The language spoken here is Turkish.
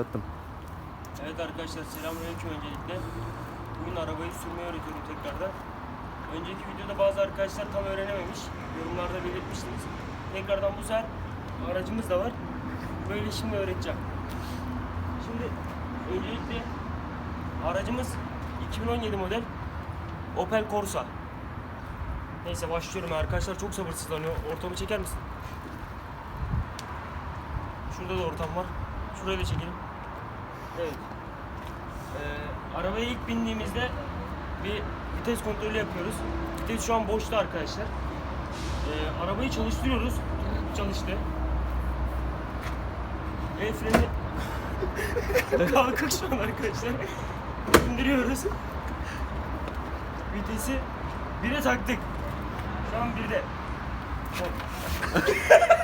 Attım. Evet arkadaşlar selamünaleyküm öncelikle. Bugün arabayı sürmeyi öğretiyorum tekrardan. Önceki videoda bazı arkadaşlar tam öğrenememiş. Yorumlarda belirtmiştiniz. Tekrardan bu sefer aracımız da var. Böyle şimdi öğreteceğim. Şimdi öncelikle aracımız 2017 model Opel Corsa. Neyse başlıyorum arkadaşlar çok sabırsızlanıyor. Ortamı çeker misin? Şurada da ortam var. Şurayı da çekelim. Evet. Ee, arabaya ilk bindiğimizde bir vites kontrolü yapıyoruz. Vites şu an boşta arkadaşlar. Ee, arabayı çalıştırıyoruz. Çalıştı. El freni kalkık şu an arkadaşlar. İndiriyoruz. Vitesi 1'e taktık. Şu an 1'de. Hop.